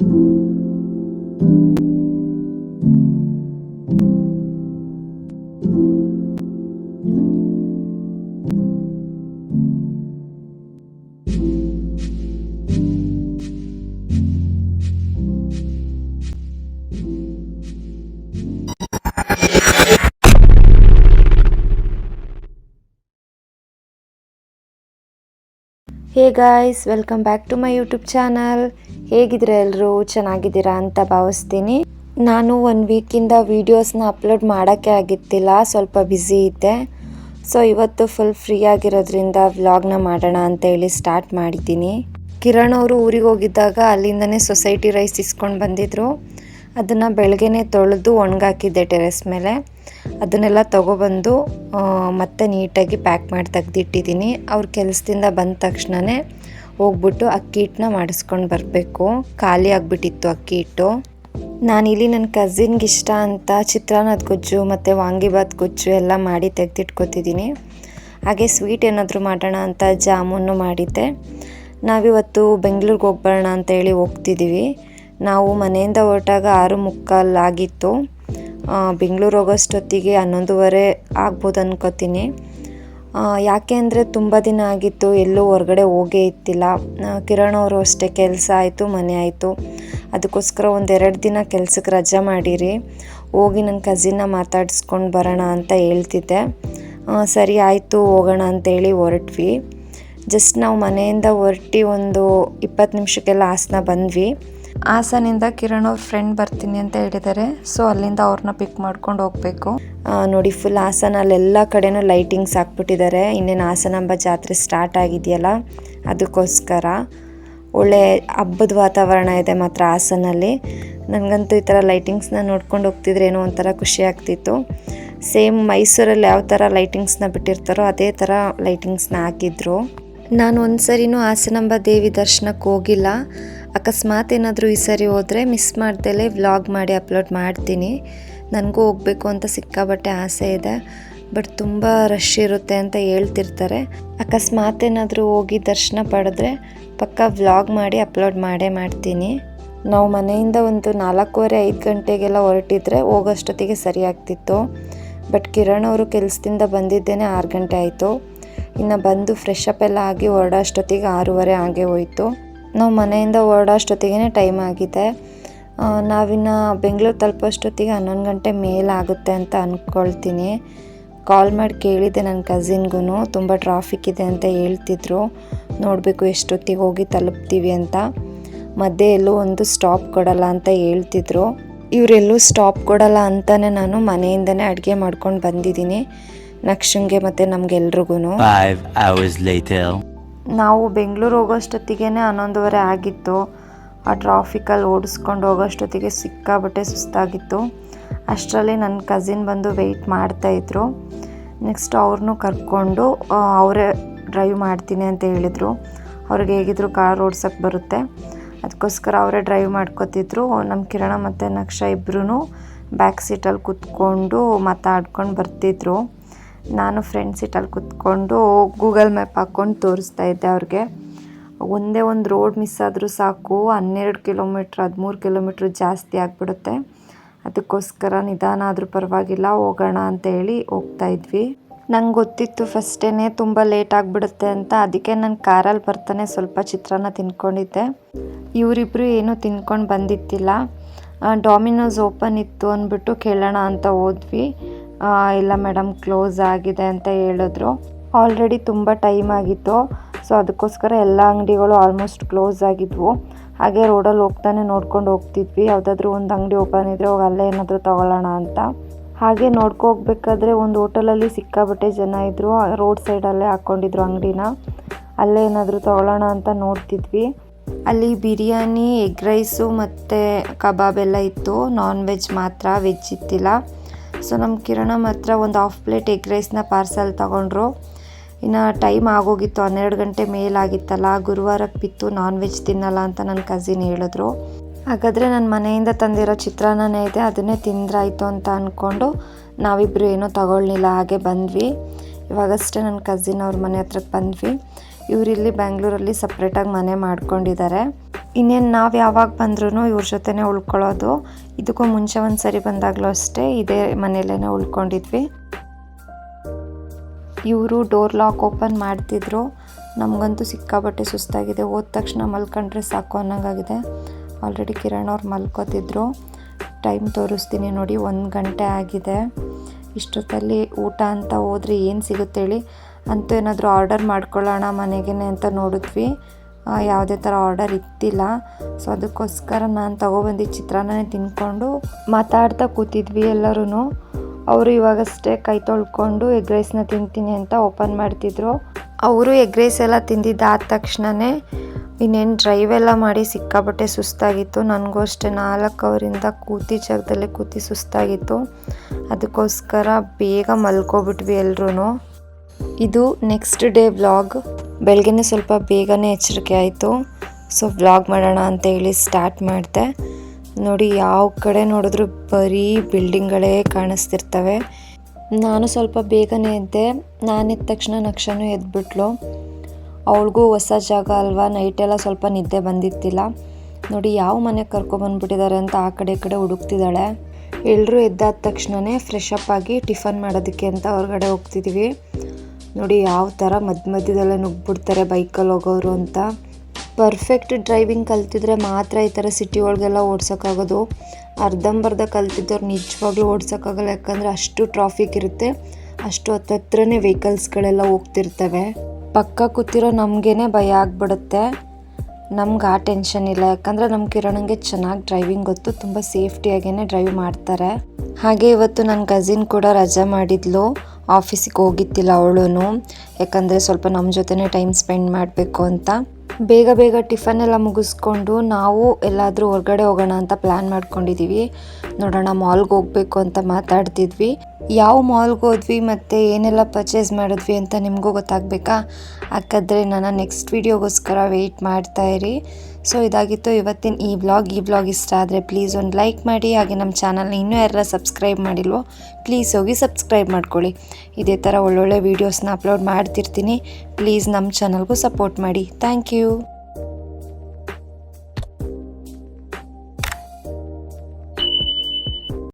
thank you hey guys, welcome back to my YouTube channel. ಹೇಗಿದ್ರೆ ಎಲ್ಲರೂ ಚೆನ್ನಾಗಿದ್ದೀರಾ ಅಂತ ಭಾವಿಸ್ತೀನಿ. ನಾನು ಒನ್ ವೀಕಿಂದ ವೀಡಿಯೋಸ್ನ ಅಪ್ಲೋಡ್ ಮಾಡೋಕ್ಕೆ ಆಗಿತ್ತಿಲ್ಲ, ಸ್ವಲ್ಪ ಬ್ಯುಸಿ ಇದ್ದೆ. ಸೊ, ಇವತ್ತು ಫುಲ್ ಫ್ರೀ ಆಗಿರೋದ್ರಿಂದ ವ್ಲಾಗ್ನ ಮಾಡೋಣ ಅಂತ ಹೇಳಿ ಸ್ಟಾರ್ಟ್ ಮಾಡಿದ್ದೀನಿ. ಕಿರಣ್ ಅವರು ಊರಿಗೆ ಹೋಗಿದ್ದಾಗ ಅಲ್ಲಿಂದನೇ ಸೊಸೈಟಿ ರೈಸ್ ಇಸ್ಕೊಂಡು ಬಂದಿದ್ರು. ಅದನ್ನು ಬೆಳಗ್ಗೆನೆ ತೊಳೆದು ಒಣಗಾಕಿದ್ದೆ ಟೆರೆಸ್ ಮೇಲೆ. ಅದನ್ನೆಲ್ಲ ತೊಗೊಬಂದು ಮತ್ತೆ ನೀಟಾಗಿ ಪ್ಯಾಕ್ ಮಾಡಿ ತೆಗೆದಿಟ್ಟಿದ್ದೀನಿ. ಅವ್ರ ಕೆಲಸದಿಂದ ಬಂದ ತಕ್ಷಣವೇ ಹೋಗ್ಬಿಟ್ಟು ಅಕ್ಕಿ ಹಿಟ್ಟನ್ನ ಮಾಡಿಸ್ಕೊಂಡು ಬರಬೇಕು. ಖಾಲಿ ಆಗಿಬಿಟ್ಟಿತ್ತು ಅಕ್ಕಿ ಹಿಟ್ಟು ನಾನಿಲ್ಲಿ ನನ್ನ ಕಝಿನ್ಗೆ ಇಷ್ಟ ಅಂತ ಚಿತ್ರಾನ್ನದ ಗೊಜ್ಜು ಮತ್ತು ವಾಂಗಿಬಾತ್ ಗೊಜ್ಜು ಎಲ್ಲ ಮಾಡಿ ತೆಗೆದಿಟ್ಕೊತಿದ್ದೀನಿ. ಹಾಗೆ ಸ್ವೀಟ್ ಏನಾದರೂ ಮಾಡೋಣ ಅಂತ ಜಾಮೂನು ಮಾಡಿದ್ದೆ. ನಾವಿವತ್ತು ಬೆಂಗಳೂರಿಗೆ ಹೋಗ್ಬರೋಣ ಅಂತ ಹೇಳಿ ಹೋಗ್ತಿದ್ದೀವಿ. ನಾವು ಮನೆಯಿಂದ ಹೊರಟಾಗ ಆರು ಮುಕ್ಕಾಲು ಆಗಿತ್ತು ಬೆಂಗಳೂರು ಹೋಗೋಷ್ಟೊತ್ತಿಗೆ ಹನ್ನೊಂದುವರೆ ಆಗ್ಬೋದು ಅನ್ಕೋತೀನಿ. ಯಾಕೆ ಅಂದರೆ ತುಂಬ ದಿನ ಆಗಿತ್ತು, ಎಲ್ಲೂ ಹೊರಗಡೆ ಹೋಗೇ ಇತ್ತಿಲ್ಲ. ಕಿರಣ್ ಅವರು ಅಷ್ಟೇ ಕೆಲಸ ಆಯಿತು, ಮನೆ ಆಯಿತು. ಅದಕ್ಕೋಸ್ಕರ ಒಂದೆರಡು ದಿನ ಕೆಲ್ಸಕ್ಕೆ ರಜೆ ಮಾಡಿರಿ. ಹೋಗಿ ನನ್ನ ಕಸಿನ್ನ ಮಾತಾಡಿಸ್ಕೊಂಡು ಬರೋಣ ಅಂತ ಹೇಳ್ತಿದ್ದೆ. ಸರಿ ಆಯಿತು, ಹೋಗೋಣ ಅಂತೇಳಿ ಹೊರಟ್ವಿ. ಜಸ್ಟ್ ನಾವು ಮನೆಯಿಂದ ಹೊರಟಿ ಒಂದು ಇಪ್ಪತ್ತು ನಿಮಿಷಕ್ಕೆಲ್ಲ ಹಾಸನ ಬಂದ್ವಿ. ಹಾಸನಿಂದ ಕಿರಣ್ ಅವ್ರ ಫ್ರೆಂಡ್ ಬರ್ತೀನಿ ಅಂತ ಹೇಳಿದ್ದಾರೆ. ಸೊ ಅಲ್ಲಿಂದ ಅವ್ರನ್ನ ಪಿಕ್ ಮಾಡ್ಕೊಂಡು ಹೋಗಬೇಕು. ನೋಡಿ ಫುಲ್ ಹಾಸನಲ್ಲಿ ಕಡೆನೂ ಲೈಟಿಂಗ್ಸ್ ಹಾಕ್ಬಿಟ್ಟಿದ್ದಾರೆ. ಇನ್ನೇನು ಹಾಸನಾಂಬ ಜಾತ್ರೆ ಸ್ಟಾರ್ಟ್ ಆಗಿದೆಯಲ್ಲ, ಅದಕ್ಕೋಸ್ಕರ ಒಳ್ಳೆ ಹಬ್ಬದ ವಾತಾವರಣ ಇದೆ ಮಾತ್ರ ಹಾಸನಲ್ಲಿ ನನಗಂತೂ ಈ ಥರ ಲೈಟಿಂಗ್ಸ್ನ ನೋಡ್ಕೊಂಡು ಹೋಗ್ತಿದ್ರೆ ಏನೋ ಒಂಥರ ಖುಷಿ ಆಗ್ತಿತ್ತು. ಸೇಮ್ ಮೈಸೂರಲ್ಲಿ ಯಾವ ಥರ ಲೈಟಿಂಗ್ಸ್ನ ಬಿಟ್ಟಿರ್ತಾರೋ ಅದೇ ಥರ ಲೈಟಿಂಗ್ಸ್ನ ಹಾಕಿದ್ರು. ನಾನು ಒಂದು ಸರಿನೂ ಹಾಸನಾಂಬ ದೇವಿ ದರ್ಶನಕ್ಕೆ ಹೋಗಿಲ್ಲ. ಅಕಸ್ಮಾತ್ ಏನಾದರೂ ಈ ಸರಿ ಹೋದರೆ ಮಿಸ್ ಮಾಡ್ದೇ ವ್ಲಾಗ್ ಮಾಡಿ ಅಪ್ಲೋಡ್ ಮಾಡ್ತೀನಿ. ನನಗೂ ಹೋಗಬೇಕು ಅಂತ ಸಿಕ್ಕಾಬಟ್ಟೆ ಆಸೆ ಇದೆ. ಬಟ್ ತುಂಬ ರಶ್ ಇರುತ್ತೆ ಅಂತ ಹೇಳ್ತಿರ್ತಾರೆ. ಅಕಸ್ಮಾತ್ ಏನಾದರೂ ಹೋಗಿ ದರ್ಶನ ಪಡೆದ್ರೆ ಪಕ್ಕ ವ್ಲಾಗ್ ಮಾಡಿ ಅಪ್ಲೋಡ್ ಮಾಡೇ ಮಾಡ್ತೀನಿ. ನಾವು ಮನೆಯಿಂದ ಒಂದು ನಾಲ್ಕೂವರೆ, ಐದು ಗಂಟೆಗೆಲ್ಲ ಹೊರಟಿದ್ರೆ ಹೋಗೋಷ್ಟೊತ್ತಿಗೆ ಸರಿ ಆಗ್ತಿತ್ತು. ಬಟ್ ಕಿರಣ್ ಅವರು ಕೆಲಸದಿಂದ ಬಂದಿದ್ದೇನೆ ಆರು ಗಂಟೆ ಆಯಿತು. ಇನ್ನು ಬಂದು ಫ್ರೆಶ್ ಅಪ್ ಎಲ್ಲ ಆಗಿ ಹೊರಡೋಷ್ಟೊತ್ತಿಗೆ ಆರೂವರೆ ಹಾಗೆ ಹೋಯಿತು. ನಾವು ಮನೆಯಿಂದ ಹೊರಡೋಷ್ಟೊತ್ತಿಗೆ ಟೈಮ್ ಆಗಿದೆ. ನಾವಿನ್ನು ಬೆಂಗಳೂರು ತಲುಪೋಷ್ಟೊತ್ತಿಗೆ ಹನ್ನೊಂದು ಗಂಟೆ ಮೇಲಾಗುತ್ತೆ ಅಂತ ಅಂದ್ಕೊಳ್ತೀನಿ ಕಾಲ್ ಮಾಡಿ ಕೇಳಿದ್ದೆ ನನ್ನ ಕಸಿನ್ಗೂ ತುಂಬ ಟ್ರಾಫಿಕ್ ಇದೆ ಅಂತ ಹೇಳ್ತಿದ್ರು. ನೋಡಬೇಕು ಎಷ್ಟೊತ್ತಿಗೆ ಹೋಗಿ ತಲುಪ್ತೀವಿ ಅಂತ. ಮಧ್ಯೆ ಎಲ್ಲೂ ಒಂದು ಸ್ಟಾಪ್ ಕೊಡಲ್ಲ ಅಂತ ಹೇಳ್ತಿದ್ರು. ಇವರೆಲ್ಲೂ ಸ್ಟಾಪ್ ಕೊಡಲ್ಲ ಅಂತಲೇ ನಾನು ಮನೆಯಿಂದನೇ ಅಡುಗೆ ಮಾಡ್ಕೊಂಡು ಬಂದಿದ್ದೀನಿ. ನಕ್ಷಂಗೆ ಮತ್ತು ನಮಗೆಲ್ರಿಗೂ. ನಾವು ಬೆಂಗಳೂರು ಹೋಗೋಷ್ಟೊತ್ತಿಗೆ ಹನ್ನೊಂದುವರೆ ಆಗಿತ್ತು. ಆ ಟ್ರಾಫಿಕಲ್ಲಿ ಓಡಿಸ್ಕೊಂಡು ಹೋಗೋಷ್ಟೊತ್ತಿಗೆ ಸಿಕ್ಕಾಪಟ್ಟೆ ಸುಸ್ತಾಗಿತ್ತು. ಅಷ್ಟರಲ್ಲಿ ನನ್ನ ಕಸಿನ್ ಬಂದು ವೆಯ್ಟ್ ಮಾಡ್ತಾಯಿದ್ರು ನೆಕ್ಸ್ಟ್ ಅವ್ರನ್ನೂ ಕರ್ಕೊಂಡು ಅವರೇ ಡ್ರೈವ್ ಮಾಡ್ತೀನಿ ಅಂತ ಹೇಳಿದರು. ಅವ್ರಿಗೆ ಹೇಗಿದ್ರು ಕಾರ್ ಓಡ್ಸೋಕ್ಕೆ ಬರುತ್ತೆ. ಅದಕ್ಕೋಸ್ಕರ ಅವರೇ ಡ್ರೈವ್ ಮಾಡ್ಕೋತಿದ್ರು. ನಮ್ಮ ಕಿರಣ ಮತ್ತು ನಕ್ಷ ಇಬ್ಬರೂ ಬ್ಯಾಕ್ ಸೀಟಲ್ಲಿ ಕೂತ್ಕೊಂಡು ಮಾತಾಡ್ಕೊಂಡು ಬರ್ತಿದ್ರು. ನಾನು ಫ್ರೆಂಡ್ ಸೀಟಲ್ಲಿ ಕೂತ್ಕೊಂಡು ಗೂಗಲ್ ಮ್ಯಾಪ್ ಹಾಕ್ಕೊಂಡು ತೋರಿಸ್ತಾ ಇದ್ದೆ ಅವ್ರಿಗೆ. ಒಂದೇ ಒಂದು ರೋಡ್ ಮಿಸ್ ಆದರೂ ಸಾಕು, ಹನ್ನೆರಡು ಕಿಲೋಮೀಟ್ರ್ ಹದಿಮೂರು ಕಿಲೋಮೀಟ್ರ್ ಜಾಸ್ತಿ ಆಗಿಬಿಡುತ್ತೆ. ಅದಕ್ಕೋಸ್ಕರ ನಿಧಾನ ಆದರೂ ಪರವಾಗಿಲ್ಲ, ಹೋಗೋಣ ಅಂತ ಹೇಳಿ ಹೋಗ್ತಾ ಇದ್ವಿ. ನಂಗೆ ಗೊತ್ತಿತ್ತು ಫಸ್ಟೇ ತುಂಬ ಲೇಟ್ ಆಗಿಬಿಡುತ್ತೆ ಅಂತ, ಅದಕ್ಕೆ ನಾನು ಕಾರಲ್ಲಿ ಬರ್ತಾನೆ ಸ್ವಲ್ಪ ಚಿತ್ರಾನ್ನ ತಿನ್ಕೊಂಡಿದ್ದೆ. ಇವರಿಬ್ಬರು ಏನೂ ತಿನ್ಕೊಂಡು ಬಂದಿತ್ತಿಲ್ಲ ಡಾಮಿನೋಸ್ ಓಪನ್ ಇತ್ತು ಅಂದ್ಬಿಟ್ಟು ಕೇಳೋಣ ಅಂತ ಹೋದ್ವಿ. ಇಲ್ಲ ಮೇಡಮ್ ಕ್ಲೋಸ್ ಆಗಿದೆ ಅಂತ ಹೇಳಿದ್ರು. ಆಲ್ರೆಡಿ ತುಂಬ ಟೈಮ್ ಆಗಿತ್ತು. ಸೊ ಅದಕ್ಕೋಸ್ಕರ ಎಲ್ಲ ಅಂಗಡಿಗಳು ಆಲ್ಮೋಸ್ಟ್ ಕ್ಲೋಸ್ ಆಗಿದ್ವು. ಹಾಗೆ ರೋಡಲ್ಲಿ ಹೋಗ್ತಾನೆ ನೋಡ್ಕೊಂಡು ಹೋಗ್ತಿದ್ವಿ. ಯಾವುದಾದ್ರೂ ಒಂದು ಅಂಗಡಿ ಓಪನ್ ಇದ್ದರೆ ಹೋಗಿ ಅಲ್ಲೇ ಏನಾದರೂ ತೊಗೊಳ್ಳೋಣ ಅಂತ. ಹಾಗೆ ನೋಡ್ಕೊ ಹೋಗ್ಬೇಕಾದ್ರೆ ಒಂದು ಹೋಟೆಲಲ್ಲಿ ಸಿಕ್ಕಾಬಟ್ಟೆ ಜನ ಇದ್ದರು ರೋಡ್ ಸೈಡಲ್ಲೇ ಹಾಕ್ಕೊಂಡಿದ್ರು ಅಂಗಡಿನ. ಅಲ್ಲೇ ಏನಾದರೂ ತೊಗೊಳ್ಳೋಣ ಅಂತ ನೋಡ್ತಿದ್ವಿ. ಅಲ್ಲಿ ಬಿರಿಯಾನಿ ಎಗ್ ರೈಸು ಮತ್ತು ಕಬಾಬ್ ಎಲ್ಲ ಇತ್ತು. ನಾನ್ ವೆಜ್ ಮಾತ್ರ ವೆಜ್ ಇತ್ತಿಲ್ಲ ಸೊ ನಮ್ಮ ಕಿರಣ ಮಾತ್ರ ಒಂದು ಹಾಫ್ ಪ್ಲೇಟ್ ಎಗ್ ರೈಸ್ನ ಪಾರ್ಸಲ್ ತಗೊಂಡ್ರು. ಇನ್ನು ಟೈಮ್ ಆಗೋಗಿತ್ತು, ಹನ್ನೆರಡು ಗಂಟೆ ಮೇಲಾಗಿತ್ತಲ್ಲ ಗುರುವಾರಕ್ಕೆ ಬಿತ್ತು ನಾನ್ ವೆಜ್ ತಿನ್ನಲ್ಲ ಅಂತ ನನ್ನ ಕಸಿನ್ ಹೇಳಿದ್ರು. ಹಾಗಾದರೆ ನನ್ನ ಮನೆಯಿಂದ ತಂದಿರೋ ಚಿತ್ರಾನ್ನನೇ ಇದೆ, ಅದನ್ನೇ ತಿಂದ್ರಾಯ್ತು ಅಂತ ಅಂದ್ಕೊಂಡು ನಾವಿಬ್ಬರು ಏನೂ ತಗೊಳ್ಳಿಲ್ಲ, ಹಾಗೆ ಬಂದ್ವಿ. ಇವಾಗಷ್ಟೇ ನನ್ನ ಕಸಿನ್ ಅವ್ರ ಮನೆ ಹತ್ರಕ್ಕೆ ಬಂದ್ವಿ. ಇವರಿಲ್ಲಿ ಬ್ಯಾಂಗ್ಳೂರಲ್ಲಿ ಸಪ್ರೇಟಾಗಿ ಮನೆ ಮಾಡ್ಕೊಂಡಿದ್ದಾರೆ. ಇನ್ನೇನು ನಾವು ಯಾವಾಗ ಬಂದ್ರೂ ಇವ್ರ ಜೊತೆನೇ ಉಳ್ಕೊಳ್ಳೋದು ಇದಕ್ಕೂ ಮುಂಚೆ ಒಂದು ಸರಿ ಬಂದಾಗಲೂ ಅಷ್ಟೇ ಇದೇ ಮನೆಯಲ್ಲೇ ಉಳ್ಕೊಂಡಿದ್ವಿ. ಇವರು ಡೋರ್ ಲಾಕ್ ಓಪನ್ ಮಾಡ್ತಿದ್ರು. ನಮಗಂತೂ ಸಿಕ್ಕಾಬಟ್ಟೆ ಸುಸ್ತಾಗಿದೆ. ಹೋದ ತಕ್ಷಣ ಮಲ್ಕೊಂಡ್ರೆ ಸಾಕು ಅನ್ನೋಂಗಾಗಿದೆ. ಆಲ್ರೆಡಿ ಕಿರಣ್ ಅವ್ರು ಮಲ್ಕೋತಿದ್ರು. ಟೈಮ್ ತೋರಿಸ್ತೀನಿ ನೋಡಿ, ಒಂದು ಗಂಟೆ ಆಗಿದೆ. ಇಷ್ಟೊತ್ತಲ್ಲಿ ಊಟ ಅಂತ ಹೋದರೆ ಏನು ಸಿಗುತ್ತೆ ಹೇಳಿ? ಅಂತೂ ಏನಾದರೂ ಆರ್ಡರ್ ಮಾಡ್ಕೊಳ್ಳೋಣ ಮನೆಗೇ ಅಂತ ನೋಡಿದ್ವಿ. ಯಾವುದೇ ಥರ ಆರ್ಡರ್ ಇತ್ತಿಲ್ಲ. ಸೊ ಅದಕ್ಕೋಸ್ಕರ ನಾನು ತೊಗೊಬಂದು ಚಿತ್ರಾನ್ನನೇ ತಿನ್ಕೊಂಡು ಮಾತಾಡ್ತಾ ಕೂತಿದ್ವಿ ಎಲ್ಲರೂ ಅವರು ಇವಾಗಷ್ಟೇ ಕೈ ತೊಳ್ಕೊಂಡು ಎಗ್ ರೈಸ್ನ ತಿಂತೀನಿ ಅಂತ ಓಪನ್ ಮಾಡ್ತಿದ್ರು. ಅವರು ಎಗ್ ರೈಸ್ ಎಲ್ಲ ತಿಂದಿದ್ದಾದ ತಕ್ಷಣವೇ ಇನ್ನೇನು ಡ್ರೈವ್ ಎಲ್ಲ ಮಾಡಿ ಸಿಕ್ಕಾಬಟ್ಟೆ ಸುಸ್ತಾಗಿತ್ತು. ನನಗೂ ಅಷ್ಟೇ ನಾಲ್ಕು ಅವರಿಂದ ಕೂತಿ ಜಾಗದಲ್ಲೇ ಕೂತಿ ಸುಸ್ತಾಗಿತ್ತು. ಅದಕ್ಕೋಸ್ಕರ ಬೇಗ ಮಲ್ಕೊಬಿಟ್ವಿ ಎಲ್ರೂ ಇದು ನೆಕ್ಸ್ಟ್ ಡೇ ವ್ಲಾಗ್ ಬೆಳಗ್ಗೆನೇ ಸ್ವಲ್ಪ ಬೇಗನೆ ಎಚ್ಚರಿಕೆ ಆಯಿತು. ಸೊ ವ್ಲಾಗ್ ಮಾಡೋಣ ಅಂತ ಹೇಳಿ ಸ್ಟಾರ್ಟ್ ಮಾಡಿದೆ. ನೋಡಿ ಯಾವ ಕಡೆ ನೋಡಿದ್ರು ಬರೀ ಬಿಲ್ಡಿಂಗ್ಗಳೇ ಕಾಣಿಸ್ತಿರ್ತವೆ. ನಾನು ಸ್ವಲ್ಪ ಬೇಗನೆ ಎದ್ದೆ. ನಾನೆದ್ದ ತಕ್ಷಣ ನಕ್ಷನು ಎದ್ಬಿಟ್ಲು. ಅವಳಿಗೂ ಹೊಸ ಜಾಗ ಅಲ್ವಾ? ನೈಟೆಲ್ಲ ಸ್ವಲ್ಪ ನಿದ್ದೆ ಬಂದಿತ್ತಿಲ್ಲ. ನೋಡಿ ಯಾವ ಮನೆಗೆ ಕರ್ಕೊಬಂದ್ಬಿಟ್ಟಿದ್ದಾರೆ ಅಂತ ಆ ಕಡೆ ಕಡೆ ಹುಡುಕ್ತಿದ್ದಾಳೆ. ಎಲ್ಲರೂ ಎದ್ದಾದ ತಕ್ಷಣವೇ ಫ್ರೆಶ್ ಅಪ್ ಆಗಿ ಟಿಫನ್ ಮಾಡೋದಕ್ಕೆ ಅಂತ ಹೊರಗಡೆ ಹೋಗ್ತಿದ್ವಿ. ನೋಡಿ ಯಾವ ಥರ ಮಧ್ಯ ಮಧ್ಯದಲ್ಲೇ ನುಗ್ಬಿಡ್ತಾರೆ ಬೈಕಲ್ಲಿ ಹೋಗೋರು ಅಂತ. ಪರ್ಫೆಕ್ಟ್ ಡ್ರೈವಿಂಗ್ ಕಲ್ತಿದ್ರೆ ಮಾತ್ರ ಈ ಥರ ಸಿಟಿ ಒಳಗೆಲ್ಲ ಓಡ್ಸೋಕ್ಕಾಗೋದು. ಅರ್ಧಂಬರ್ಧ ಕಲ್ತಿದ್ದವ್ರು ನಿಜವಾಗ್ಲೂ ಓಡ್ಸೋಕ್ಕಾಗಲ್ಲ, ಯಾಕಂದರೆ ಅಷ್ಟು ಟ್ರಾಫಿಕ್ ಇರುತ್ತೆ. ಅಷ್ಟು ಹತ್ತತ್ರನೇ ವೆಹಿಕಲ್ಸ್ಗಳೆಲ್ಲ ಹೋಗ್ತಿರ್ತವೆ. ಪಕ್ಕ ಕೂತಿರೋ ನಮಗೇನೆ ಭಯ ಆಗ್ಬಿಡುತ್ತೆ. ನಮ್ಗೆ ಆ ಟೆನ್ಷನ್ ಇಲ್ಲ, ಯಾಕಂದರೆ ನಮ್ಮ ಕಿರಣಂಗೆ ಚೆನ್ನಾಗಿ ಡ್ರೈವಿಂಗ್ ಗೊತ್ತು, ತುಂಬ ಸೇಫ್ಟಿಯಾಗೇ ಡ್ರೈವ್ ಮಾಡ್ತಾರೆ. ಹಾಗೆ ಇವತ್ತು ನನ್ನ ಕಸಿನ್ ಕೂಡ ರಜಾ ಮಾಡಿದ್ಲು. ಆಫೀಸಿಗೆ ಹೋಗಿತ್ತಿಲ್ಲ ಅವಳೂ ಯಾಕಂದರೆ ಸ್ವಲ್ಪ ನಮ್ಮ ಜೊತೆನೇ ಟೈಮ್ ಸ್ಪೆಂಡ್ ಮಾಡಬೇಕು ಅಂತ. ಬೇಗ ಬೇಗ ಟಿಫನ್ ಎಲ್ಲ ಮುಗಿಸ್ಕೊಂಡು ನಾವು ಎಲ್ಲಾದರೂ ಹೊರಗಡೆ ಹೋಗೋಣ ಅಂತ ಪ್ಲ್ಯಾನ್ ಮಾಡ್ಕೊಂಡಿದ್ದೀವಿ ನೋಡೋಣ ಮಾಲ್ಗೆ ಹೋಗಬೇಕು ಅಂತ ಮಾತಾಡ್ತಿದ್ವಿ. ಯಾವ ಮಾಲ್ಗೆ ಹೋದ್ವಿ ಮತ್ತು ಏನೆಲ್ಲ ಪರ್ಚೇಸ್ ಮಾಡಿದ್ವಿ ಅಂತ ನಿಮಗೂ ಗೊತ್ತಾಗಬೇಕಾ? ಹಾಗಾದರೆ ನಾನು ನೆಕ್ಸ್ಟ್ ವೀಡಿಯೋಗೋಸ್ಕರ ವೆಯ್ಟ್ ಮಾಡ್ತಾ ಇರಿ. ಸೊ ಇದಾಗಿತ್ತು ಇವತ್ತಿನ ಈ ಬ್ಲಾಗ್ ಈ ಬ್ಲಾಗ್ ಇಷ್ಟ ಆದರೆ ಪ್ಲೀಸ್ ಒಂದು ಲೈಕ್ ಮಾಡಿ, ಹಾಗೆ ನಮ್ಮ ಚಾನಲ್ನ ಇನ್ನೂ ಯಾರ ಸಬ್ಸ್ಕ್ರೈಬ್ ಮಾಡಿಲ್ವೋ ಪ್ಲೀಸ್ ಹೋಗಿ ಸಬ್ಸ್ಕ್ರೈಬ್ ಮಾಡ್ಕೊಳ್ಳಿ. ಇದೇ ಥರ ಒಳ್ಳೊಳ್ಳೆ ವೀಡಿಯೋಸ್ನ ಅಪ್ಲೋಡ್ ಮಾಡ್ತಿರ್ತೀನಿ. ಪ್ಲೀಸ್ ನಮ್ಮ ಚಾನಲ್ಗೂ ಸಪೋರ್ಟ್ ಮಾಡಿ. Thank you